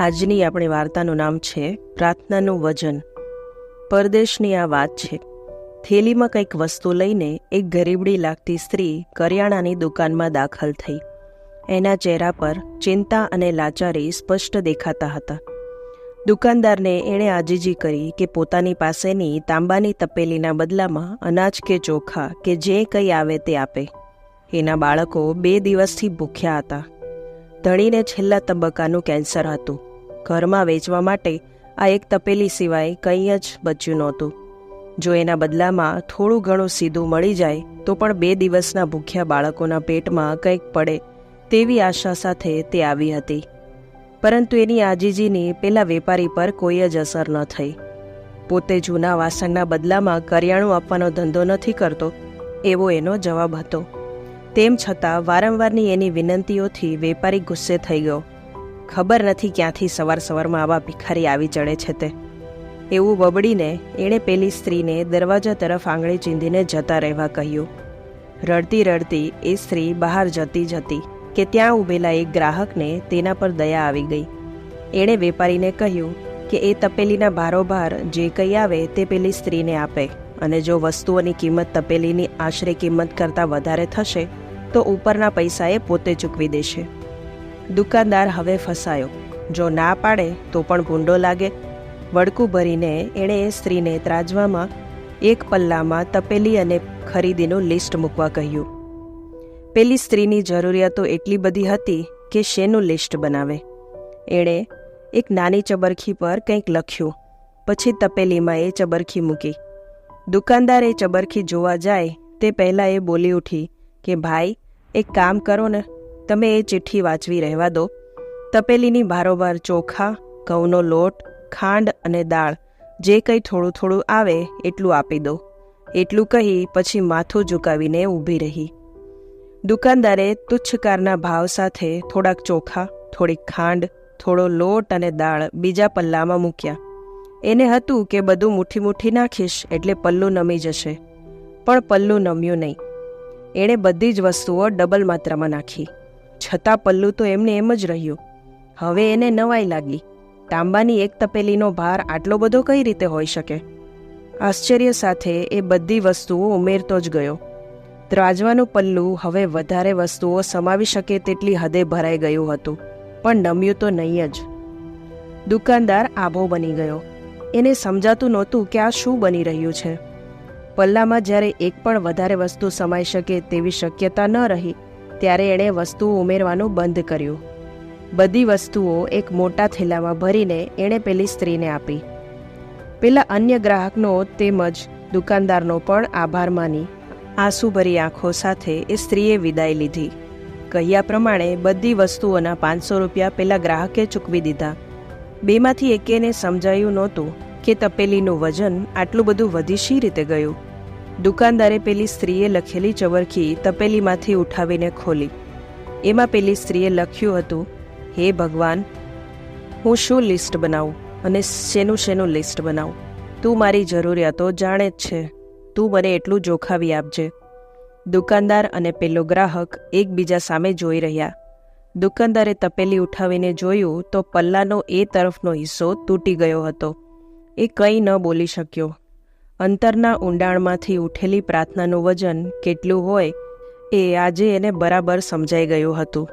આજની આપણી વાર્તાનું નામ છે પ્રાર્થનાનું વજન. પરદેશની આ વાત છે. થેલીમાં કંઈક વસ્તુ લઈને એક ગરીબડી લાગતી સ્ત્રી કરિયાણાની દુકાનમાં દાખલ થઈ. એના ચહેરા પર ચિંતા અને લાચારી સ્પષ્ટ દેખાતા હતા. દુકાનદારને એણે આજીજી કરી કે પોતાની પાસેની તાંબાની તપેલીના બદલામાં અનાજ કે ચોખા કે જે કંઈ આવે તે આપે. એના બાળકો બે દિવસથી ભૂખ્યા હતા. ધણીને છેલ્લા તબક્કાનું કેન્સર હતું. ઘરમાં વેચવા માટે આ એક તપેલી સિવાય કંઈ જ બચ્યું નહોતું. જો એના બદલામાં થોડું ઘણું સીધું મળી જાય, તો પણ બે દિવસના ભૂખ્યા બાળકોના પેટમાં કંઈક પડે તેવી આશા સાથે તે આવી હતી. પરંતુ એની આજીજીની પેલા વેપારી પર કોઈ જ અસર ન થઈ. પોતે જૂના વાસણના બદલામાં કરિયાણું આપવાનો ધંધો નથી કરતો, એવો એનો જવાબ હતો. તેમ છતાં વારંવારની એની વિનંતીઓથી વેપારી ગુસ્સે થઈ ગયો. ખબર નથી ક્યાંથી સવાર સવારમાં આવા ભિખારી આવી ચડે છે તે. એવું બબડીને, એણે પેલી સ્ત્રીને દરવાજા તરફ આંગળી ચીંધીને જતા રહેવા કહ્યું. રડતી રડતી એ સ્ત્રી બહાર જતી જતી કે ત્યાં ઊભેલા એક ગ્રાહકને તેના પર દયા આવી ગઈ. એણે વેપારીને કહ્યું કે એ તપેલીના ભારોભાર જે કંઈ આવે તે પેલી સ્ત્રીને આપે અને જો વસ્તુઓની કિંમત તપેલીની આશરે કિંમત કરતાં વધારે થશે, તો ઉપરના પૈસા એ પોતે ચૂકવી દેશે. દુકાનદાર હવે ફસાયો. જો ના પાડે તો પણ ગુંડો લાગે. વડકું ભરીને એણે એ સ્ત્રીને ત્રાજવામાં એક પલ્લામાં તપેલી અને ખરીદીનું લિસ્ટ મૂકવા કહ્યું. પેલી સ્ત્રીની જરૂરિયાતો એટલી બધી હતી કે શેનું લિસ્ટ બનાવે? એણે એક નાની ચબરખી પર કંઈક લખ્યું. પછી તપેલીમાં એ ચબરખી મૂકી. દુકાનદાર એ ચબરખી જોવા જાય તે પહેલાં એ બોલી ઉઠી કે, ભાઈ, એક કામ કરો ને. તમે એ ચિઠ્ઠી વાંચવી રહેવા દો. તપેલીની બારોબાર ચોખા, ઘઉંનો લોટ, ખાંડ અને દાળ, જે કંઈ થોડું થોડું આવે એટલું આપી દો. એટલું કહી પછી માથું ઝુકાવીને ઊભી રહી. દુકાનદારે તુચ્છકારના ભાવ સાથે થોડાક ચોખા, થોડીક ખાંડ, થોડો લોટ અને દાળ બીજા પલ્લામાં મૂક્યા. એને હતું કે બધું મુઠ્ઠી મુઠ્ઠી નાખીશ એટલે પલ્લું નમી જશે. પણ પલ્લું નમ્યું નહીં. એણે બધી જ વસ્તુઓ ડબલ માત્રામાં નાખી. છતાં પલ્લુ તો એમને એમ જ રહ્યું. હવે એને નવાઈ લાગી. તાંબાની એક તપેલીનો ભાર આટલો બધો કઈ રીતે હોઈ શકે? આશ્ચર્ય સાથે એ બધી વસ્તુઓ ઉમેરતો જ ગયો. ત્રાજવાનું પલ્લુ હવે વધારે વસ્તુઓ સમાવી શકે તેટલી હદે ભરાઈ ગયું હતું, પણ નમ્યું તો નહીં જ. દુકાનદાર આભો બની ગયો. એને સમજાતું નહોતું કે આ શું બની રહ્યું છે. પલ્લામાં જ્યારે એક પણ વધારે વસ્તુ સમાઈ શકે તેવી શક્યતા ન રહી ત્યારે એણે વસ્તુઓ ઉમેરવાનું બંધ કર્યું. બધી વસ્તુઓ એક મોટા થેલામાં ભરીને એણે પેલી સ્ત્રીને આપી. પેલા અન્ય ગ્રાહકનો તેમજ દુકાનદારનો પણ આભાર માની. આંસુભરી આંખો સાથે એ સ્ત્રીએ વિદાય લીધી. કહ્યા પ્રમાણે બધી વસ્તુઓના પાંચસો રૂપિયા પેલા ગ્રાહકે ચૂકવી દીધા. બેમાંથી એકેને સમજાયું નહોતું કે તપેલીનું વજન આટલું બધું વધી શી રીતે ગયું? દુકાનદારે પેલી સ્ત્રીએ લખેલી ચવરખી તપેલીમાંથી ઉઠાવીને ખોલી. એમાં પેલી સ્ત્રીએ લખ્યું હતું, હે ભગવાન, હું શું લિસ્ટ બનાવું અને શેનું શેનું લિસ્ટ બનાવું? તું મારી જરૂરિયાતો જાણે જ છે. તું મને એટલું જોખાવી આપજે. દુકાનદાર અને પેલો ગ્રાહક એકબીજા સામે જોઈ રહ્યા. દુકાનદારે તપેલી ઉઠાવીને જોયું તો પલ્લાનો એ તરફનો હિસ્સો તૂટી ગયો હતો. એ કંઈ ન બોલી શક્યો. અંતરના ઊંડાણમાંથી ઉઠેલી પ્રાર્થનાનું વજન કેટલું હોય એ આજે એને બરાબર સમજાઈ ગયું હતું.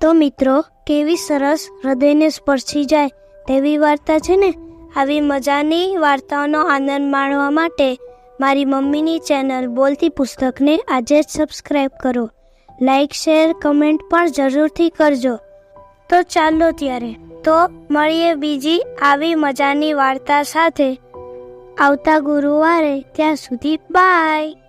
તો મિત્રો, કેવી સરસ હૃદયને સ્પર્શી જાય તેવી વાર્તા છે ને? આવી મજાની વાર્તાઓનો આનંદ માણવા માટે મારી મમ્મીની ચેનલ બોલતી પુસ્તકને આજે જ સબસ્ક્રાઈબ કરો. લાઈક શેર કમેન્ટ પણ જરૂરથી કરજો. તો ચાલો ત્યારે. તો મળીએ બીજી આવી મજાની વાર્તા સાથે. આવતા ગુરુવારે ત્યાં સુધી બાય.